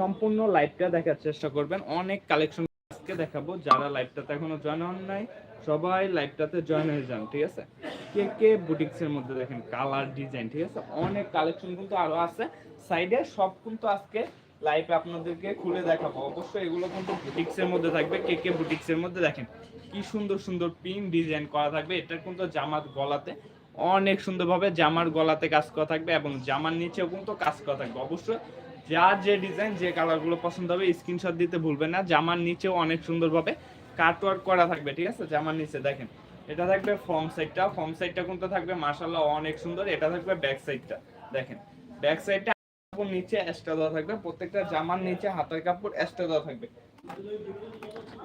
সম্পূর্ণ লাইভটা দেখার চেষ্টা করবেন। অনেক কালেকশন আজকে দেখাবো। যারা লাইভটাতে এখনও জয়েন হন নাই, সবাই লাইভটাতে জয়েন হয়ে যান, ঠিক আছে? কে কে বুটিক্সের মধ্যে দেখেন কালার ডিজাইন ঠিক আছে? অনেক কালেকশন কিন্তু আরও আছে। সাইডে সব কিন্তু আজকে লাইভে আপনাদেরকে খুলে দেখাবো। অবশ্যই এগুলো কিন্তু বুটিক্সের মধ্যে থাকবে। কে কে বুটিক্সের মধ্যে দেখেন, কি সুন্দর সুন্দর পিন ডিজাইন করা থাকবে। এটা কিন্তু জামার গলাতে অনেক সুন্দরভাবে জামার গলাতে কাজ করা থাকবে এবং জামার নিচেও কিন্তু কাজ করা থাকবে। অবশ্যই যার যে ডিজাইন যে কালারগুলো পছন্দ হবে স্ক্রিনশট দিতে ভুলবেন না। জামার নিচেও অনেক সুন্দরভাবে কাটওয়ার্ক করা থাকবে, ঠিক আছে? জামার নিচে দেখেন, এটা থাকবে ফ্রম সাইডটা ফ্রম সাইডটা কিন্তু থাকবে? মাশাআল্লাহ, অনেক সুন্দর। এটা থাকবে ব্যাক সাইডটা দেখেন ব্যাক সাইডটা কাপড় নিচে এক্সট্রা দেওয়া থাকবে। প্রত্যেকটা জামার নিচে হাতের কাপড় এক্সট্রা দেওয়া থাকবে।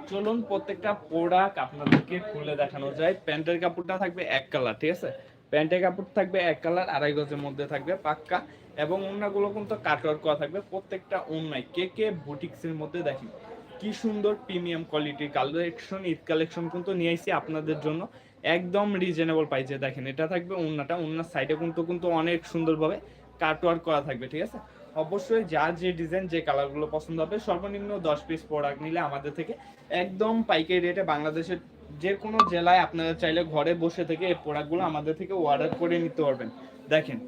চলুন প্রত্যেকটা প্রোডাক্ট আপনাদেরকে খুলে দেখানো যায়। প্যান্টের কাপড়টা থাকবে এক কালার ঠিক আছে? প্যান্টের কাপড় থাকবে এক কালার, আড়াই গজের মধ্যে থাকবে, পাক্কা। এবং ওড়নাগুলো কিন্তু কাটওয়ার্ক করা থাকবে প্রত্যেকটা ওড়নায় কে কে বুটিক্সের মধ্যে দেখেন, কি সুন্দর প্রিমিয়াম কোয়ালিটির কালেকশন ঈদ কালেকশন কিন্তু নিয়ে আসছি আপনাদের জন্য। একদম রিজনেবল প্রাইসে দেখেন, এটা থাকবে ওড়নাটা ওনার সাইডে কিন্তু কিন্তু অনেক সুন্দরভাবে কাটওয়ার্ক করা থাকবে, ঠিক আছে? অবশ্যই যার যে ডিজাইন যে কালারগুলো পছন্দ হবে, সর্বনিম্ন দশ পিস প্রোডাক্ট নিলে আমাদের থেকে একদম পাইকারি রেটে বাংলাদেশের যে কোনো জেলায় আপনারা চাইলে ঘরে বসে থেকে এই প্রোডাক্টগুলো আমাদের থেকে অর্ডার করে নিতে পারবেন। দেখেন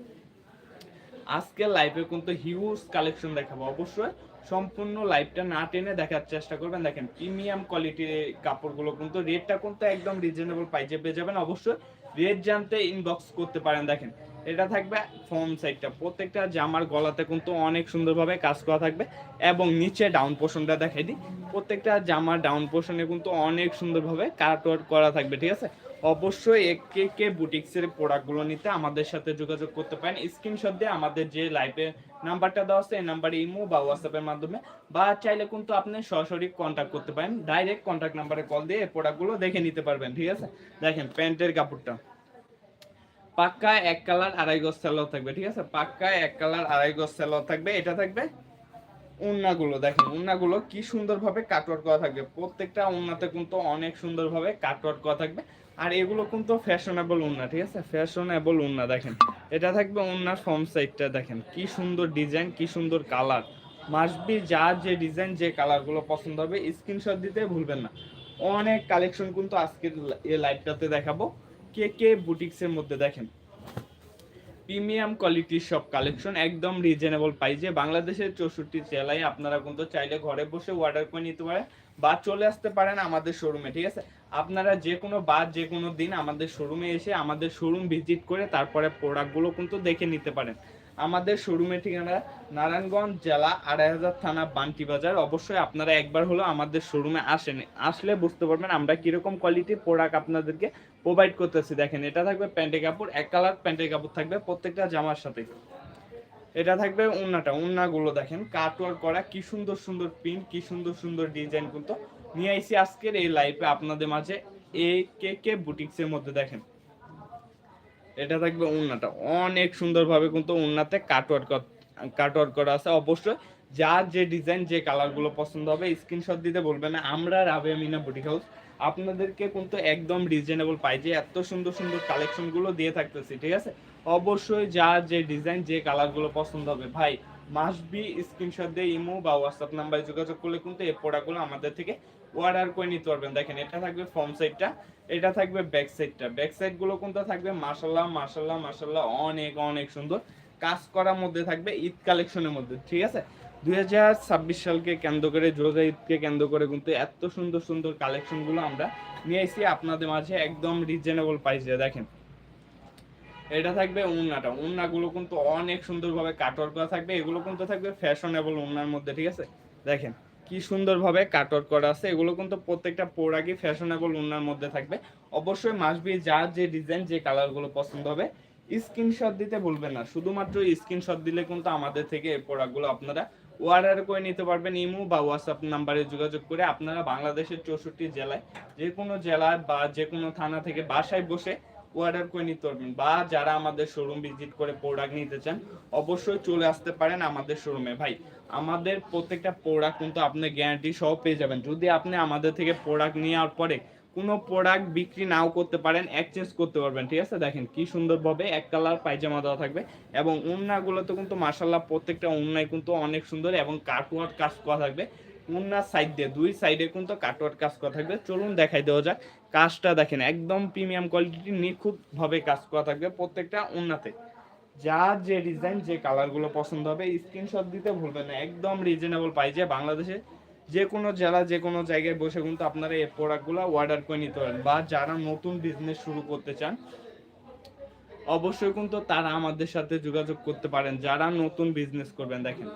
আজকে লাইভে কিন্তু হিউজ কালেকশন দেখাবো। অবশ্যই সম্পূর্ণ লাইভটা না টেনে দেখার চেষ্টা করবেন। দেখেন প্রিমিয়াম কোয়ালিটির কাপড়গুলো কিন্তু রেটটা কিন্তু একদম রিজনেবল পাইজে পেয়ে যাবেন অবশ্যই রেট জানতে ইনবক্স করতে পারেন, দেখেন। এটা থাকবে ফর্ম সাইডটা প্রত্যেকটা জামার গলাতে কিন্তু অনেক সুন্দরভাবে কাজ করা থাকবে এবং নিচে ডাউন পোর্শনটা দেখাই দিই। প্রত্যেকটা জামার ডাউন পোর্শনে কিন্তু অনেক সুন্দরভাবে কাট ওয়ার্ক করা থাকবে, ঠিক আছে? অবশ্যই কে কে বুটিক্সের প্রোডাক্টগুলো নিতে আমাদের সাথে যোগাযোগ করতে পারেন। স্ক্রিনশট দিয়ে আমাদের যে লাইভে নাম্বারটা দেওয়া আছে, এই নাম্বারে ইমো বা হোয়াটসঅ্যাপের মাধ্যমে, বা চাইলে কিন্তু আপনি সরাসরি কন্ট্যাক্ট করতে পারেন। ডাইরেক্ট কন্ট্যাক্ট নাম্বারে কল দিয়ে এই প্রোডাক্টগুলো দেখে নিতে পারবেন, ঠিক আছে? দেখেন, প্যান্টের কাপড়টা। পাক্কা এক কালার আড়াই গজ সেলার থাকবে, ঠিক আছে? পাক্কা এক কালার আড়াই গজ সেলার থাকবে, এটা থাকবে উন্নাগুলো, দেখেন উন্নাগুলো কি সুন্দরভাবে কাটওয়ার্ক করা থাকবে। প্রত্যেকটা উন্নাতে কিন্তু অনেক সুন্দরভাবে কাটওয়ার্ক করা থাকবে। আর এগুলো কিন্তু ফ্যাশনেবল উন্না, ঠিক আছে? ফ্যাশনেবল উন্না, দেখেন। এটা থাকবে উন্নার ফর্ম সাইডটা দেখেন। কি সুন্দর ডিজাইন কি সুন্দর কালার মাসবি যার যে ডিজাইন যে কালারগুলো পছন্দ হবে স্ক্রিনশট দিতে ভুলবেন না। অনেক কালেকশন কিন্তু আজকের এই লাইভটাতে দেখাবো। কে কে বুটিক্সের মধ্যে, দেখেন। প্রিমিয়াম কোয়ালিটির সব কালেকশন একদম রিজনেবল যে বাংলাদেশের চৌষট্টি জেলায় আপনারা কিন্তু চাইলে ঘরে বসে অর্ডার করে নিতে পারেন বা চলে আসতে পারেন আমাদের শোরুমে ঠিক আছে? আপনারা যে কোনো বা যে কোনো দিন আমাদের শোরুমে এসে আমাদের শোরুম ভিজিট করে তারপরে প্রোডাক্টগুলো কিন্তু দেখে নিতে পারেন। আমাদের শোরুমের ঠিকানা নারায়ণগঞ্জ জেলা আড়াই হাজার থানা বান্টি বাজার। অবশ্যই আপনারা একবার হলো আমাদের শোরুমে আসেন। আসলে বুঝতে পারবেন আমরা কীরকম কোয়ালিটির প্রোডাক্ট আপনাদেরকে প্রোভাইড করতেছি। দেখেন, এটা থাকবে প্যান্টের কাপড়, এক কালার প্যান্টের কাপড় থাকবে প্রত্যেকটা জামার সাথে। এটা থাকবে উন্নাটা, উন্নাগুলো দেখেন কাটওয়ার্ক করা, কি সুন্দর সুন্দর প্রিন্ট কি সুন্দর সুন্দর ডিজাইন কিন্তু। নিয়ে আইছি আজকের এই লাইভে আপনাদের মাঝে এই কে কে বুটিক্সের মধ্যে, দেখেন। এটা থাকবে উন্নাটা। অনেক সুন্দরভাবে কিন্তু উন্নাতে কাটওয়ার্ক কাটওয়ার্ক করা আছে। অবশ্যই যার যে ডিজাইন যে কালারগুলো পছন্দ হবে স্ক্রিনশট দিতে বলবেন আমরা রাবে মিনা বুটিক হাউস আপনাদেরকে কিন্তু একদম রিজনেবল পাই যে এত সুন্দর সুন্দর কালেকশনগুলো দিয়ে থাকতেছি, ঠিক আছে? অবশ্যই যার যে ডিজাইন যে কালারগুলো পছন্দ হবে, ভাই মাস্ট বি স্ক্রিনশট দিয়ে ইমো বা হোয়াটসঅ্যাপ নাম্বারে যোগাযোগ করলে কিন্তু এই প্রোডাক্টগুলো আমাদের থেকে অর্ডার করে নিতে পারবেন। দেখেন, এটা থাকবে ফর্ম সাইডটা এটা থাকবে ব্যাক সাইডটা ব্যাক সাইডগুলো কিন্তু থাকবে? মাশাল্লাহ মাশাল্লাহ মাশাল্লাহ অনেক অনেক সুন্দর। কাজ করার মধ্যে থাকবে ঈদ কালেকশনের মধ্যে, ঠিক আছে? দুই হাজার ছাব্বিশ সালকে কেন্দ্র করে রোজা ঈদকে কেন্দ্র করে কিন্তু এত সুন্দর সুন্দর কালেকশনগুলো আমরা নিয়ে এসেছি। আপনাদের মাঝে একদম রিজনেবল প্রাইসে দেখেন, এটা থাকবে উন্নাটা। উন্নাগুলো কিন্তু অনেক সুন্দরভাবে কাটওয়ার্ক করা থাকবে। এগুলো কিন্তু থাকবে ফ্যাশনেবল উন্নার মধ্যে, ঠিক আছে? দেখেন কি সুন্দরভাবে কাটওয়ার্ক করা আছে, এগুলো কিন্তু প্রত্যেকটা প্রোডাক্টই ফ্যাশনেবল উন্নার মধ্যে থাকবে। অবশ্যই মাসবি যার যে ডিজাইন যে কালারগুলো পছন্দ হবে। স্ক্রিনশট দিতে ভুলবেন না, শুধুমাত্র স্ক্রিনশট দিলে কিন্তু আমাদের থেকে এই প্রোডাক্টগুলো আপনারা অর্ডার করে নিতে পারবেন ইমো বা হোয়াটসঅ্যাপ নাম্বারে যোগাযোগ করে আপনারা বাংলাদেশের চৌষট্টি জেলায় যে কোনো জেলায় বা যে কোনো থানা থেকে বাসায় বসে অর্ডার করে নিতে পারবেন। বা যারা আমাদের শোরুম ভিজিট করে প্রোডাক্ট নিতে চান, অবশ্যই চলে আসতে পারেন আমাদের শোরুমে ভাই, আমাদের প্রত্যেকটা প্রোডাক্ট কিন্তু আপনি গ্যারান্টি সহ পেয়ে যাবেন। যদি আপনি আমাদের থেকে প্রোডাক্ট নেওয়ার পরে কোনো প্রোডাক্ট বিক্রি নাও করতে পারেন এক্সচেঞ্জ করতে পারবেন, ঠিক আছে? দেখেন কি সুন্দরভাবে এক কালার পায়জামা দেওয়া থাকবে এবং উন্নাগুলোতে কিন্তু মার্শাল্লাহ প্রত্যেকটা উন্নায় কিন্তু অনেক সুন্দর এবং কাটওয়ার্ক কাজ করা থাকবে। উন্নার সাইড দিয়ে, দুই সাইডে কিন্তু কাটওয়ার্ক কাজ করা থাকবে। চলুন দেখাই দেওয়া যাক। কাজটা দেখেন, একদম প্রিমিয়াম কোয়ালিটি নিখুঁতভাবে কাজ করা থাকবে প্রত্যেকটা উন্নাতে যার যে ডিজাইন যে কালারগুলো পছন্দ হবে স্ক্রিনশট দিতে ভুলবেন না, একদম রিজনেবল পাই প্রাইজে বাংলাদেশে যে কোনো জেলা, যে কোনো জায়গায় বসে কিন্তু আপনারা এই প্রোডাক্টগুলো অর্ডার করে নিতে পারেন। বা যারা নতুন বিজনেস শুরু করতে চান, অবশ্যই কিন্তু তারা আমাদের সাথে যোগাযোগ করতে পারেন। যারা নতুন বিজনেস করবেন, দেখেন,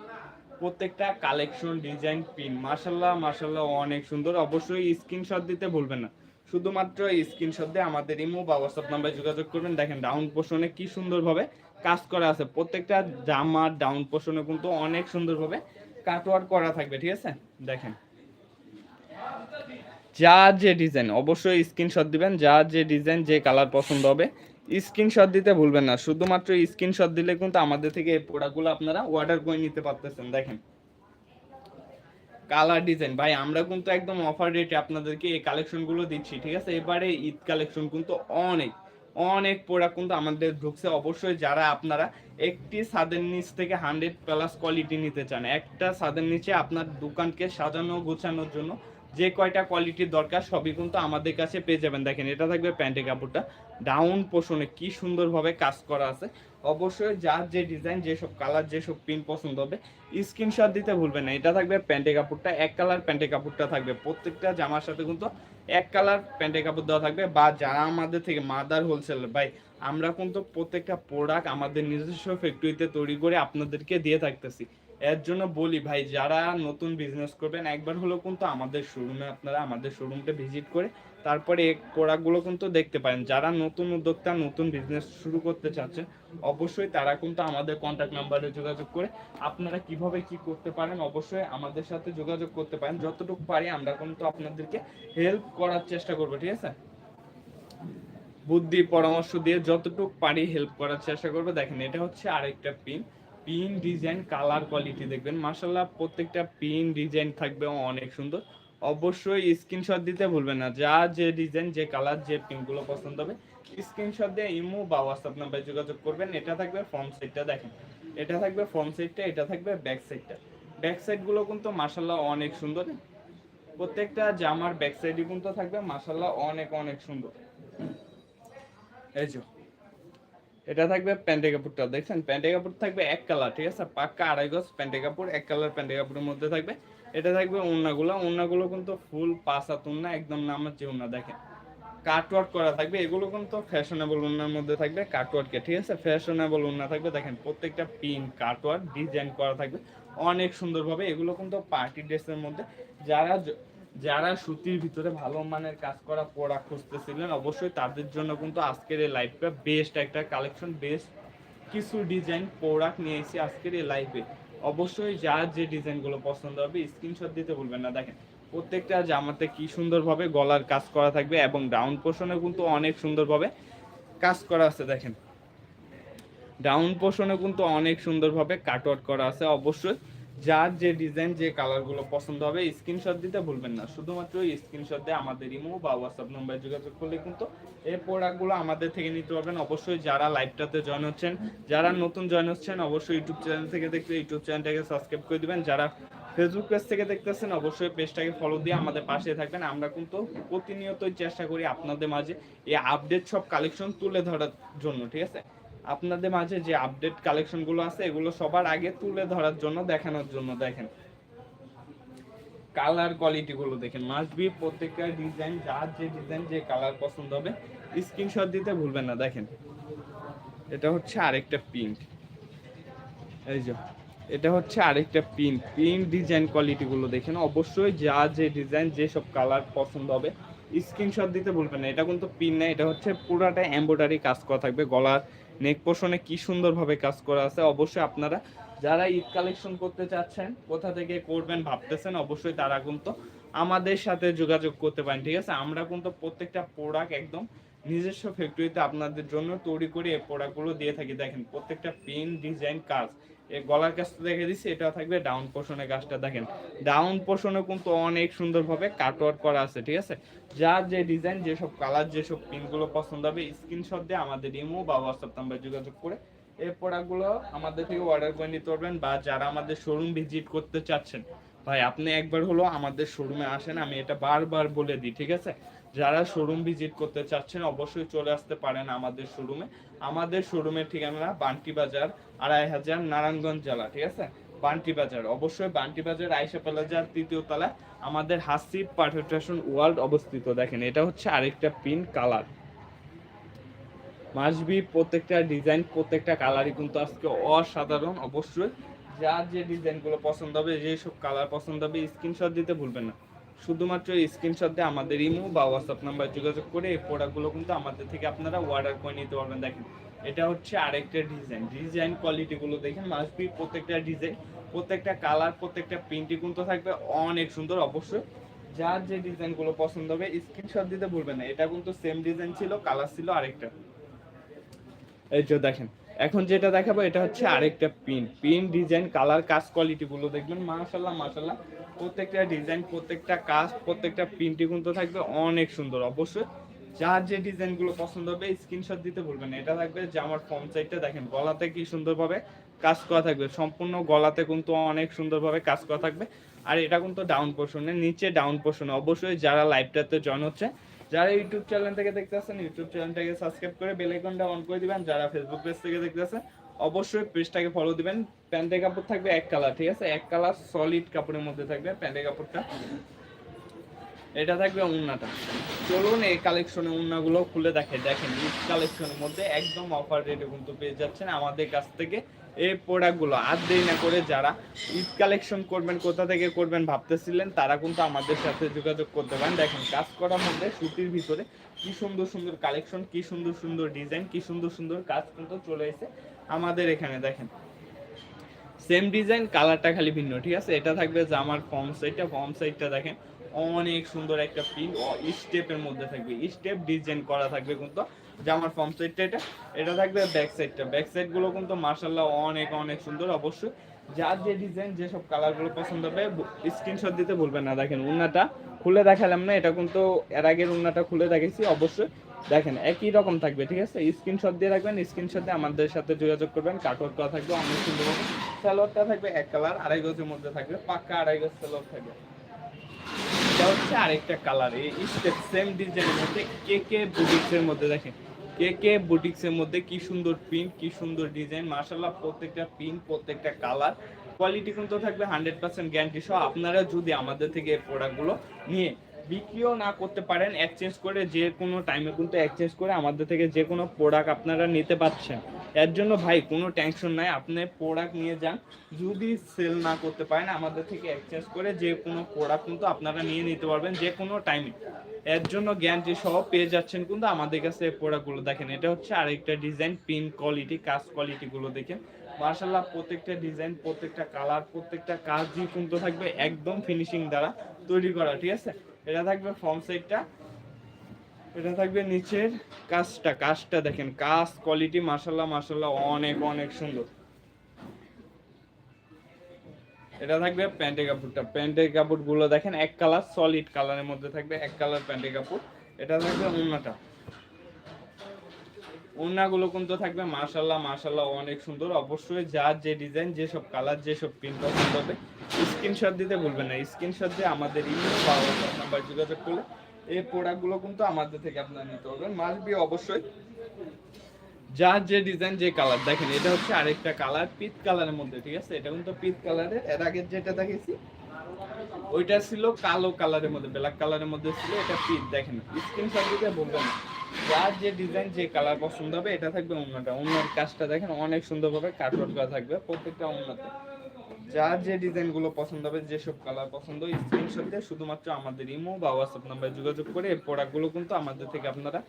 প্রত্যেকটা কালেকশন ডিজাইন পিন মার্শাল্লাহ মার্শাল্লাহ অনেক সুন্দর। অবশ্যই স্ক্রিনশট দিতে ভুলবেন না। শুধুমাত্র স্ক্রিনশট দিয়ে আমাদের ইমো বা হোয়াটসঅ্যাপ নাম্বারে যোগাযোগ করবেন। দেখেন ডাউন পোর্শনে কি সুন্দরভাবে কাজ করা আছে। প্রত্যেকটা জামা ডাউন পোর্শনে কিন্তু অনেক সুন্দরভাবে কাটওয়ার্ক করা থাকবে, ঠিক আছে? দেখেন। যার যে ডিজাইন অবশ্যই স্ক্রিনশট দিবেন। যার যে ডিজাইন যে কালার পছন্দ হবে স্ক্রিনশট দিতে ভুলবেন না। শুধুমাত্র স্ক্রিনশট দিলে কিন্তু আমাদের থেকে এই প্রোডাক্টগুলো আপনারা অর্ডার করে নিতে পারতেছেন। দেখেন। Colour design. ভাই, আমরা কিন্তু একদম অফার রেটে আপনাদেরকে এই কালেকশনগুলো দিচ্ছি, ঠিক আছে? এবারে ঈদ কালেকশন কিন্তু অনেক অনেক প্রোডাক্ট কিন্তু আমাদের ঢুকছে। অবশ্যই যারা আপনারা একটি সাদের নিচ থেকে হান্ড্রেড প্লাস কোয়ালিটি নিতে চান, একটা সাদের নিচে আপনার দোকানকে সাজানো, গোছানোর জন্য যে কয়টা কোয়ালিটির দরকার সবই কিন্তু আমাদের কাছে পেয়ে যাবেন। দেখেন, এটা থাকবে প্যান্টের কাপড়টা। ডাউন পোষণে কি সুন্দরভাবে কাজ করা আছে। অবশ্যই যার যে ডিজাইন যেসব কালার যেসব প্রিন্ট পছন্দ হবে স্ক্রিনশট দিতে ভুলবেন না। এটা থাকবে প্যান্টের কাপড়টা, এক কালার প্যান্টের কাপড়টা থাকবে। প্রত্যেকটা জামার সাথে কিন্তু এক কালার প্যান্টের কাপড় দেওয়া থাকবে। বা যারা আমাদের থেকে মাদার হোলসেল ভাই, আমরা কিন্তু প্রত্যেকটা প্রোডাক্ট আমাদের নিজস্ব ফ্যাক্টরিতে তৈরি করে আপনাদেরকে দিয়ে থাকতেছি। এর জন্য বলি ভাই, যারা নতুন বিজনেস করবেন, একবার হলেও কিন্তু আমাদের শোরুমে আপনারা আমাদের শোরুমটা ভিজিট করে তারপরে এই প্রোডাক্টগুলো কিন্তু দেখতে পারেন। যারা নতুন উদ্যোক্তা, নতুন বিজনেস শুরু করতে চাচ্ছেন, অবশ্যই তারা কিন্তু আমাদের কন্ট্যাক্ট নাম্বারে যোগাযোগ করে আপনারা কীভাবে কি করতে পারেন, অবশ্যই আমাদের সাথে যোগাযোগ করতে পারেন। যতটুকু পারি আমরা কিন্তু আপনাদেরকে হেল্প করার চেষ্টা করব, ঠিক আছে? বুদ্ধি, পরামর্শ দিয়ে যতটুকু পারি হেল্প করার চেষ্টা করব। দেখেন, এটা হচ্ছে আরেকটা pin pin design colour quality দেখবেন। মাসাল্লাহ প্রত্যেকটা পিন ডিজাইন থাকবে অনেক সুন্দর। অবশ্যই স্ক্রিনশট দিতে ভুলবেন না। যা যে ডিজাইন, যে কালার, যে পিনগুলো পছন্দ হবে, স্ক্রিনশট দিয়ে ইমো বা হোয়াটসঅ্যাপ নাম্বারে যোগাযোগ করবেন। এটা থাকবে ফ্রন্ট সাইডটা দেখেন। এটা থাকবে ফ্রন্ট সাইডটা, এটা থাকবে ব্যাক সাইডটা। ব্যাক সাইডগুলো কিন্তু মাসাল্লাহ অনেক সুন্দর। প্রত্যেকটা জামার ব্যাক সাইডই কিন্তু থাকবে মাসাল্লাহ অনেক অনেক সুন্দর। এই যে। এটা থাকবে প্যান্টে কাপড়টা, দেখছেন? প্যান্টে কাপড় থাকবে এক কালার, ঠিক আছে? পাক্কা আড়াই গজ প্যান্টে কাপড়, এক কালার প্যান্টে কাপড়ের মধ্যে থাকবে। এটা থাকবে উন্নাগুলো উন্নাগুলো কিন্তু ফুল পাঁচ হাত উন্না একদম নামের যে উন্না দেখেন। কাটওয়ার্ক করা থাকবে, এগুলো কিন্তু ফ্যাশনেবল উন্নার মধ্যে থাকবে কাটওয়ার্কে, ঠিক আছে? ফ্যাশনেবল উন্না থাকবে, দেখেন, প্রত্যেকটা পিন কাটওয়ার্ক, ডিজাইন করা থাকবে। অনেক সুন্দরভাবে, এগুলো কিন্তু পার্টি ড্রেসের মধ্যে, যারা যারা সুতির ভিতরে ভালো মানের কাজ করা প্রোডাক্ট খুঁজতেছিলেন, অবশ্যই তাদের জন্য কিন্তু আজকের এই লাইভটা বেস্ট একটা কালেকশন বেস্ট কিছু ডিজাইন প্রোডাক্ট নিয়ে এসেছি আজকের এই লাইভে অবশ্যই যার যে ডিজাইনগুলো পছন্দ হবে স্ক্রিনশট দিতে ভুলবেন না। দেখেন, প্রত্যেকটা জামাতে কি সুন্দরভাবে গলার কাজ করা থাকবে এবং ডাউন পোর্শনে কিন্তু অনেক সুন্দরভাবে কাজ করা আছে। দেখেন ডাউন পোর্শনে কিন্তু অনেক সুন্দরভাবে কাটওয়ার্ক করা আছে। অবশ্যই যার যে ডিজাইন যে কালারগুলো পছন্দ হবে স্ক্রিনশট দিতে ভুলবেন না। শুধুমাত্র স্ক্রিনশট দিয়ে আমাদের ইমো বা হোয়াটসঅ্যাপ নম্বরে যোগাযোগ করলে কিন্তু এই প্রোডাক্টগুলো আমাদের থেকে নিতে পারবেন। অবশ্যই যারা লাইভটাতে জয়েন হচ্ছেন, যারা নতুন জয়েন হচ্ছেন, অবশ্যই ইউটিউব চ্যানেল থেকে দেখতে ইউটিউব চ্যানেলটাকে সাবস্ক্রাইব করে দিবেন। যারা ফেসবুক পেজ থেকে দেখতেছেন, অবশ্যই পেজটাকে ফলো দিয়ে আমাদের পাশে থাকবেন। আমরা কিন্তু প্রতিনিয়তই চেষ্টা করি আপনাদের মাঝে এই আপডেট সব কালেকশন তুলে ধরার জন্য, ঠিক আছে? আপনাদের মাঝে যে আপডেট কালেকশনগুলো আছে, এগুলো সবার আগে তুলে ধরার জন্য, দেখানোর জন্য দেখেন। কালার কোয়ালিটি গুলো দেখেন। মাস্ট বি প্রত্যেকটা ডিজাইন যার যে ডিজাইন যে কালার পছন্দ হবে স্ক্রিনশট দিতে ভুলবেন না, দেখেন। এটা হচ্ছে আরেকটা প্রিন্ট এই যে, এটা হচ্ছে আরেকটা প্রিন্ট প্রিন্ট ডিজাইন কোয়ালিটি গুলো দেখেন। অবশ্যই যা যে ডিজাইন যে সব কালার পছন্দ হবে স্ক্রিনশট দিতে ভুলবেন না। এটা কিন্তু পিন না, এটা হচ্ছে পুরাটা এমব্রয়ডারি কাজ করা থাকবে, গলার নেক পোর্শনে কি সুন্দরভাবে কাজ করা আছে, অবশ্যই আপনারা যারা ঈদ কালেকশন করতে চাচ্ছেন, কোথা থেকে করবেন ভাবতেছেন, অবশ্যই তারা কিন্তু আমাদের সাথে যোগাযোগ করতে পারেন, ঠিক আছে? আমরা কিন্তু প্রত্যেকটা প্রোডাক্ট একদম নিজস্ব ফ্যাক্টরিতে আপনাদের জন্য তৈরি করে এই প্রোডাক্টগুলো দিয়ে থাকি। দেখেন, প্রত্যেকটা পেন ডিজাইন কাজ। গলার কাজটা দেখে দিচ্ছি এটা থাকবে ডাউন পোর্শনের কাজটা। দেখেন ডাউন পোর্শনে কিন্তু অনেক সুন্দরভাবে কাটওয়ার্ক করা আছে, ঠিক আছে? যার যে ডিজাইন যেসব কালার যেসব পিনগুলো পছন্দ হবে স্ক্রিনশট দিয়ে আমাদের ইমো বা হোয়াটসঅ্যাপ নাম্বার যোগাযোগ করে এই প্রোডাক্টগুলো আমাদের থেকে অর্ডার করে নিতে পারবেন বা যারা আমাদের শোরুম ভিজিট করতে চাচ্ছেন। ভাই, আপনি একবার হলো আমাদের শোরুমে আসেন, আমি এটা বারবার বলে দিই, ঠিক আছে? যারা শোরুম ভিজিট করতে চাচ্ছেন, অবশ্যই চলে আসতে পারেন আমাদের শোরুমে আমাদের শোরুমের ঠিকানা বান্টি বাজার আড়াই হাজার নারায়ণগঞ্জ জেলা, ঠিক আছে? বান্টি বাজার। অবশ্যই বান্টি বাজার আইসা প্লাজার তৃতীয় তলা আমাদের হাসিব পারফেকশন ওয়ার্ল্ড অবস্থিত। দেখেন, এটা হচ্ছে আরেকটা পিন কালার। মাসবি প্রত্যেকটা ডিজাইন, প্রত্যেকটা কালারই কিন্তু আজকে অসাধারণ। অবশ্যই যার যে ডিজাইনগুলো পছন্দ হবে যেসব কালার পছন্দ হবে, স্ক্রিনশট দিতে ভুলবেন না। শুধুমাত্র স্ক্রিনশট দিয়ে আমাদের ইমো বা হোয়াটসঅ্যাপ নাম্বার যোগাযোগ করে এই প্রোডাক্টগুলো কিন্তু আমাদের থেকে আপনারা অর্ডার করে নিতে পারবেন। দেখেন এটা হচ্ছে আরেকটা ডিজাইন ডিজাইন কোয়ালিটিগুলো দেখেন মাসবি প্রত্যেকটা ডিজাইন প্রত্যেকটা কালার প্রত্যেকটা প্রিন্টই কিন্তু থাকবে, অনেক সুন্দর অবশ্যই। যার যে ডিজাইনগুলো পছন্দ হবে স্ক্রিনশট দিতে ভুলবেন না। এটা কিন্তু সেম ডিজাইন ছিল কালার ছিল আরেকটা। এই যে দেখেন, এখন যেটা দেখাবো, এটা হচ্ছে আরেকটা পিন পিন ডিজাইন কালার কাজ কোয়ালিটি গুলো দেখবেন মাশাল্লাহ মাশাল্লাহ প্রত্যেকটা ডিজাইন প্রত্যেকটা কাজ প্রত্যেকটা প্রিন্টই কিন্তু থাকবে, অনেক সুন্দর, অবশ্যই। যার যে ডিজাইনগুলো পছন্দ হবে স্ক্রিনশট দিতে ভুলবেন না। এটা থাকবে যে আমার ফর্ম সাইডটা দেখেন, গলাতে কি সুন্দরভাবে কাজ করা থাকবে। সম্পূর্ণ গলাতে কিন্তু অনেক সুন্দরভাবে কাজ করা থাকবে। আর এটা কিন্তু ডাউন পোর্শনে নিচে ডাউন পোর্শনে অবশ্যই যারা লাইভটাতে জয়েন হচ্ছে, যারা ইউটিউব চ্যানেল থেকে দেখতে দেখতেছেন ইউটিউব চ্যানেলটাকে সাবস্ক্রাইব করে বেল আইকনটা অন করে দিবেন। যারা ফেসবুক পেজ থেকে দেখতে দেখতেছেন অবশ্যই পেজটাকে ফলো দিবেন। প্যান্টের কাপড় থাকবে এক কালার ঠিক আছে? এক কালার সলিড কাপড়ের মধ্যে থাকবে প্যান্টের কাপড়টা। এটা থাকবে উন্নাটা। চলুন এই কালেকশনের উন্নাগুলো খুলে দেখে, দেখেন ঈদ কালেকশনের মধ্যে একদম অফার রেটে কিন্তু পেয়ে যাচ্ছেন আমাদের কাছ থেকে এই প্রোডাক্টগুলো আর দেরি না করে যারা ঈদ কালেকশন করবেন, কোথা থেকে করবেন ভাবতেছিলেন, তারা কিন্তু আমাদের সাথে যোগাযোগ করতে পারেন। দেখেন, কাজ করার মধ্যে সুতির ভিতরে কি সুন্দর সুন্দর কালেকশন কি সুন্দর সুন্দর ডিজাইন কি সুন্দর সুন্দর কাজ কিন্তু চলে এসে আমাদের এখানে, দেখেন। সেম ডিজাইন কালারটা খালি ভিন্ন, ঠিক আছে? এটা থাকবে জামার ফর্ম সাইডটা ফর্ম সাইডটা দেখেন। অনেক সুন্দর একটা প্রিন্ট স্টেপের মধ্যে থাকবে। স্টেপ ডিজাইন করা থাকবে কিন্তু জামার ফর্ম সাইডটা এটা এটা থাকবে ব্যাক সাইডটা ব্যাক সাইডগুলো কিন্তু মার্শাল্লাহ অনেক অনেক সুন্দর, অবশ্যই। যার যে ডিজাইন যেসব কালারগুলো পছন্দ হবে স্ক্রিনশট দিতে ভুলবেন না। দেখেন, উন্নাটা খুলে দেখালাম না, এটা কিন্তু এর আগের উন্নাটা খুলে দেখেছি অবশ্যই। দেখেন, একই রকম থাকবে, ঠিক আছে? স্ক্রিনশট দিয়ে রাখবেন স্ক্রিনশট দিয়ে আমাদের সাথে যোগাযোগ করবেন। কাটওয়ার্ক করা থাকবে, অনেক সুন্দর হবে। স্যালোয়ারটা থাকবে এক কালার আড়াই গজের মধ্যে থাকবে, পাক্কা আড়াই গজ স্যালোয়ার থাকবে। এটা হচ্ছে আরেকটা কালার স্টেপ সেম ডিজাইনের মধ্যে কে কে বুটিক্সের মধ্যে দেখেন, কে কে বুটিক্সের মধ্যে কি সুন্দর প্রিন্ট কি সুন্দর ডিজাইন মার্শাল্লাহ প্রত্যেকটা প্রিন্ট প্রত্যেকটা কালার কোয়ালিটি কিন্তু থাকবে হান্ড্রেড পার্সেন্ট গ্যারান্টি সহ। আপনারা যদি আমাদের থেকে এই প্রোডাক্টগুলো নিয়ে বিক্রিও না করতে পারেন এক্সচেঞ্জ করে যে কোনো টাইমে কিন্তু এক্সচেঞ্জ করে আমাদের থেকে যে কোনো প্রোডাক্ট আপনারা নিতে পারছেন। এর জন্য ভাই কোনো টেনশন নাই, আপনি প্রোডাক্ট নিয়ে যান। যদি সেল না করতে পারেন, আমাদের থেকে এক্সচেঞ্জ করে যে কোনো প্রোডাক্ট কিন্তু আপনারা নিয়ে নিতে পারবেন যে কোনো টাইমে এর জন্য গ্যারান্টি সহ পেয়ে যাচ্ছেন কিন্তু আমাদের কাছে এই প্রোডাক্টগুলো দেখেন, এটা হচ্ছে আরেকটা ডিজাইন পিন কোয়ালিটি কাজ কোয়ালিটিগুলো দেখেন। মার্শাল্লাহ, প্রত্যেকটা ডিজাইন প্রত্যেকটা কালার প্রত্যেকটা কাজই কিন্তু থাকবে, একদম ফিনিশিং দ্বারা তৈরি করা, ঠিক আছে? এটা থাকবে ফর্ম সাইডটা এটা থাকবে নিচের কাজটা কাজটা দেখেন, কাজ কোয়ালিটি মার্শাল্লাহ মার্শাল্লাহ অনেক অনেক সুন্দর। এটা থাকবে প্যান্টের কাপড়টা। প্যান্টের কাপড়গুলো দেখেন, এক কালার সলিড কালারের মধ্যে থাকবে, এক কালার প্যান্টের কাপড়। এটা থাকবে উন্নাটা ওড়নাগুলো কিন্তু থাকবে মার্শাল্লাহ মার্শাল্লাহ অনেক সুন্দর। অবশ্যই যার যে ডিজাইন যেসব কালার যেসব প্রিন্ট পছন্দ হবে স্ক্রিনশট দিতে ভুলবেন না স্ক্রিনশট দিয়ে আমাদের ইমেল বা হোয়াটসঅ্যাপ নাম্বার যোগাযোগ করলে এই প্রোডাক্টগুলো কিন্তু আমাদের থেকে আপনারা নিতে পারবেন। মাস্ট বি অবশ্যই যার যে ডিজাইন যে কালার দেখেন, এটা হচ্ছে আরেকটা কালার পিত কালারের মধ্যে, ঠিক আছে? এটা কিন্তু পিত কালারের এর আগে যেটা দেখেছি ওইটা ছিল কালো কালারের মধ্যে ব্ল্যাক কালারের মধ্যে ছিল, এটা পিত দেখেন স্ক্রিনশট দিতে বলবেন না। যার যে ডিজাইন যে কালার পছন্দ হবে, এটা থাকবে অন্যটা। অন্যর কাজটা দেখেন, অনেক সুন্দরভাবে কাটওয়ার্ক করা থাকবে, প্রত্যেকটা অন্যতে। যার যে ডিজাইনগুলো পছন্দ হবে, যেসব কালার পছন্দ স্ক্রিনশট দিয়ে শুধুমাত্র আমাদের ইমো বা হোয়াটসঅ্যাপ নাম্বারে যোগাযোগ করে এই প্রোডাক্টগুলো কিন্তু আমাদের থেকে আপনারা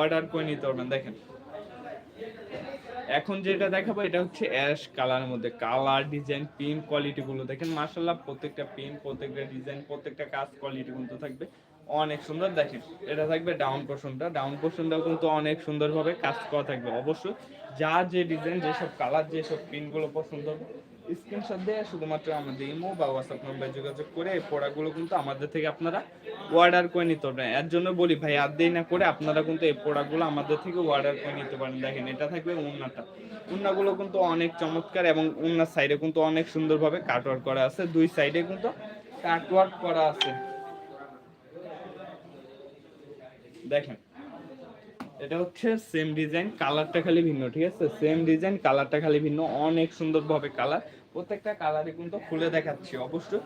অর্ডার করে নিতে পারবেন। দেখেন, এখন যেটা দেখাবো, এটা হচ্ছে অ্যাশ কালারের মধ্যে কালার ডিজাইন পিন কোয়ালিটি গুলো। দেখেন মার্শাল্লাহ প্রত্যেকটা পিন প্রত্যেকটা ডিজাইন প্রত্যেকটা কাজ কোয়ালিটি কিন্তু থাকবে। অনেক সুন্দর, দেখেন, এটা থাকবে ডাউন পোর্শনটা ডাউন পোর্শনটাও কিন্তু অনেক সুন্দরভাবে কাজ করা থাকবে, অবশ্যই। যা যে ডিজাইন যেসব কালার যেসব পিনগুলো পছন্দ হবে স্ক্রিনশট দিয়ে শুধুমাত্র আমাদের ইমো বা হোয়াটসঅ্যাপ নম্বরে যোগাযোগ করে প্রোডাক্টগুলো কিন্তু আমাদের থেকে আপনারা অর্ডার করে নিতে পারেন এর জন্য বলি ভাই, আর দেরি না করে আপনারা কিন্তু এই প্রোডাক্টগুলো আমাদের থেকে অর্ডার করে নিতে পারেন। দেখেন, এটা থাকবে উন্নাটা। উন্নাগুলো কিন্তু অনেক চমৎকার এবং উন্নার সাইডে কিন্তু অনেক সুন্দরভাবে কাটওয়ার্ক করা আছে। দুই সাইডে কিন্তু কাটওয়ার্ক করা আছে। দেখেন এটা হচ্ছে সেম ডিজাইন কালারটা খালি ভিন্ন, ঠিক আছে? সেম ডিজাইন কালারটা খালি ভিন্ন, অনেক সুন্দরভাবে কালার প্রত্যেকটা কালারে কিন্তু খুলে দেখাচ্ছি অবশ্যই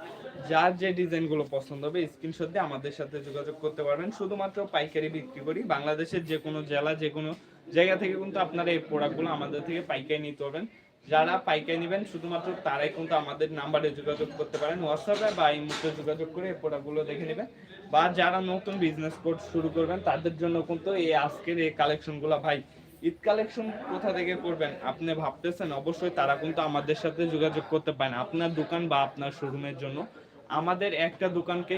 যার যে ডিজাইনগুলো পছন্দ হবে স্ক্রিনশট দিয়ে আমাদের সাথে যোগাযোগ করতে পারবেন। শুধুমাত্র পাইকারি বিক্রি করি, বাংলাদেশের যে কোনো জেলা যে কোনো জায়গা থেকে কিন্তু আপনারা এই প্রোডাক্টগুলো আমাদের থেকে পাইকারি নিতে পারবেন। যারা পাইকারি নেবেন, শুধুমাত্র তারাই কিন্তু আমাদের নাম্বারে যোগাযোগ করতে পারেন হোয়াটসঅ্যাপে বা এই মুহূর্তে যোগাযোগ করে এই প্রোডাক্টগুলো দেখে নেবেন। বা যারা নতুন বিজনেস কোর্স শুরু করবেন, তাদের জন্য কিন্তু এই আজকের এই কালেকশনগুলো ভাই, ঈদ কালেকশন কোথা থেকে করবেন? আপনি ভাবতেছেন, অবশ্যই তারা কিন্তু আমাদের সাথে যোগাযোগ করতে পারেন, আপনার দোকান বা আপনার শোরুমের জন্য। আমাদের একটা দোকানকে,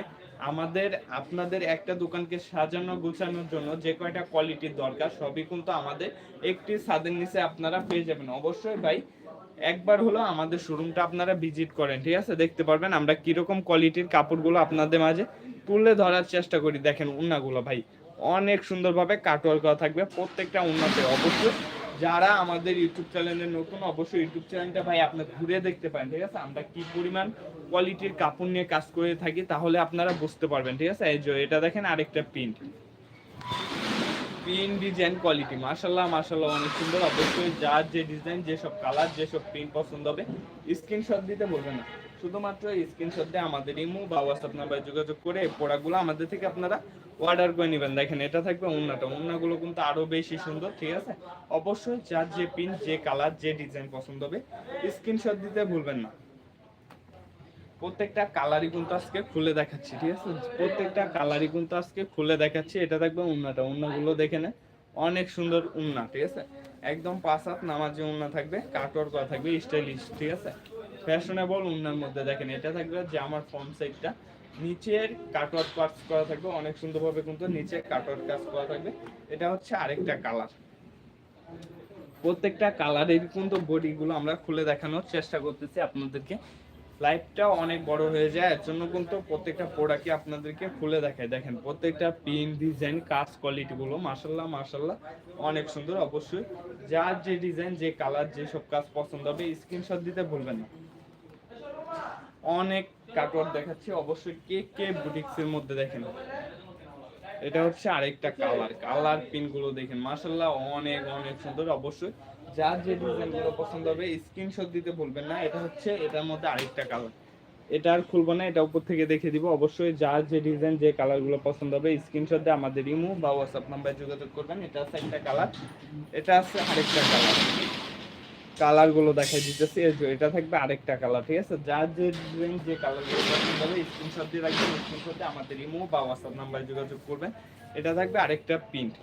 আমাদের, আপনাদের একটা দোকানকে সাজানো, গোছানোর জন্য যে কয়টা কোয়ালিটির দরকার, সবই কিন্তু আমাদের একটি ছাদের নিচে আপনারা পেয়ে যাবেন। অবশ্যই ভাই একবার হলো আমাদের শোরুমটা আপনারা ভিজিট করেন, ঠিক আছে? দেখতে পারবেন আমরা কীরকম কোয়ালিটির কাপড়গুলো আপনাদের মাঝে তুলে ধরার চেষ্টা করি। দেখেন উন্নাগুলো ভাই, অনেক সুন্দরভাবে কাটওয়ার করা থাকবে প্রত্যেকটা উন্নতে। অবশ্যই যারা আমাদের ইউটিউব চ্যানেলে নতুন, অবশ্যই ইউটিউব চ্যানেলটা ভাই আপনি ঘুরে দেখতে পারেন, ঠিক আছে? আমরা কি পরিমাণ কোয়ালিটির কাপড় নিয়ে কাজ করে থাকি তাহলে আপনারা বুঝতে পারবেন, ঠিক আছে? এই যে এটা দেখেন আরেকটা প্রিন্ট প্রিন্ট ডিজাইন কোয়ালিটি মাশাল্লাহ মাশাল্লাহ অনেক সুন্দর। অবশ্যই যার যে ডিজাইন যেসব কালার যেসব প্রিন্ট পছন্দ হবে স্ক্রিনশট দিতে বলবেন না। শুধুমাত্র স্ক্রিনশট দিয়ে আমাদের ইমো বা হোয়াটসঅ্যাপ নাম্বারে যোগাযোগ করে এই প্রোডাক্টগুলো আমাদের থেকে আপনারা অর্ডার করে নেবেন। দেখেন, এটা থাকবে উন্নাটা উন্নাগুলো কিন্তু আরও বেশি সুন্দর, ঠিক আছে? অবশ্যই যার যে প্রিন্ট যে কালার যে ডিজাইন পছন্দ হবে স্ক্রিনশট দিতে ভুলবেন না। প্রত্যেকটা কালারই কিন্তু আজকে খুলে দেখাচ্ছি, ঠিক আছে? প্রত্যেকটা কালারই কিন্তু আজকে খুলে দেখাচ্ছি। এটা থাকবে উন্নাটা। উন্নাগুলো দেখে নে অনেক সুন্দর উন্না, ঠিক আছে? একদম পাঁচ হাত নামাজি উন্না থাকবে কাটওয়ার করা থাকবে, স্টাইলিশ, ঠিক আছে? ফ্যাশনেবল উন্নার মধ্যে দেখেন, এটা থাকবে যে আমার ফ্রন্ট সাইডটা। নিচের কাটওয়ার কাজ করা থাকবে, অনেক সুন্দরভাবে কিন্তু নিচে কাটওয়ার কাজ করা থাকবে। এটা হচ্ছে আরেকটা কালার। প্রত্যেকটা কালারের কিন্তু বডিগুলো আমরা খুলে দেখানোর চেষ্টা করতেছি আপনাদেরকে। লাইভটা অনেক বড় হয়ে যায়। এর জন্য কিন্তু প্রত্যেকটা প্রোডাক্টই আপনাদেরকে খুলে দেখায়। দেখেন, প্রত্যেকটা পিন ডিজাইন কাজ কোয়ালিটি গুলো মাসাল্লাহ মাসাল্লাহ অনেক সুন্দর, অবশ্যই। যার যে ডিজাইন যে কালার যে সব কাজ পছন্দ হবে স্ক্রিনশট দিতে ভুলবেন না। অনেক কাপড় দেখাচ্ছি, অবশ্যই কে কে বুটিক্সের মধ্যে দেখেন। এটা হচ্ছে আরেকটা কালার কালার পিনগুলো দেখেন মাসাল্লাহ অনেক অনেক সুন্দর, অবশ্যই। যার যে ডিজাইনগুলো পছন্দ হবে স্ক্রিনশট দিতে ভুলবেন না। এটা হচ্ছে, এটার মধ্যে আরেকটা কালার এটা আর খুলবো না, এটা উপর থেকে দেখে দিব। অবশ্যই যার যে ডিজাইন যে কালারগুলো পছন্দ হবে স্ক্রিনশট দিয়ে আমাদের ইমো বা হোয়াটসঅ্যাপ নাম্বারে যোগাযোগ করবেন। এটা আছে একটা কালার এটা আছে আরেকটা কালার কালারগুলো দেখাই দিতেছি। এটা থাকবে আরেকটা কালার ঠিক আছে? যার যে ডিজাইন যে কালারগুলো পছন্দ হবে স্ক্রিনশট দিয়ে রাখবেন। স্ক্রিনশট দিয়ে আমাদের ইমো বা হোয়াটসঅ্যাপ নাম্বারে যোগাযোগ করবেন। এটা থাকবে আরেকটা প্রিন্ট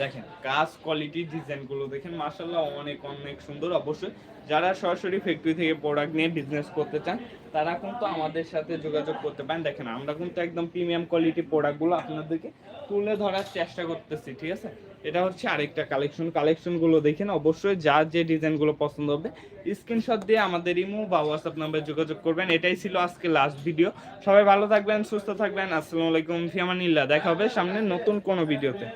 দেখেন, কাজ কোয়ালিটি ডিজাইনগুলো দেখেন মাশাল্লাহ অনেক অনেক সুন্দর। অবশ্যই যারা সরাসরি ফ্যাক্টরি থেকে প্রোডাক্ট নিয়ে বিজনেস করতে চান, তারা কিন্তু আমাদের সাথে যোগাযোগ করতে পারেন। দেখেন, আমরা কিন্তু একদম প্রিমিয়াম কোয়ালিটি প্রোডাক্টগুলো আপনাদেরকে তুলে ধরার চেষ্টা করতেছি, ঠিক আছে? এটা হচ্ছে আরেকটা কালেকশন কালেকশনগুলো দেখেন, অবশ্যই যার যে ডিজাইনগুলো পছন্দ হবে স্ক্রিনশট দিয়ে আমাদের ইমো বা হোয়াটসঅ্যাপ নাম্বারে যোগাযোগ করবেন। এটাই ছিল আজকে লাস্ট ভিডিও সবাই ভালো থাকবেন, সুস্থ থাকবেন। আসসালামু আলাইকুম, ফিয়ামানিল্লাহ। দেখা হবে সামনে নতুন কোনো ভিডিওতে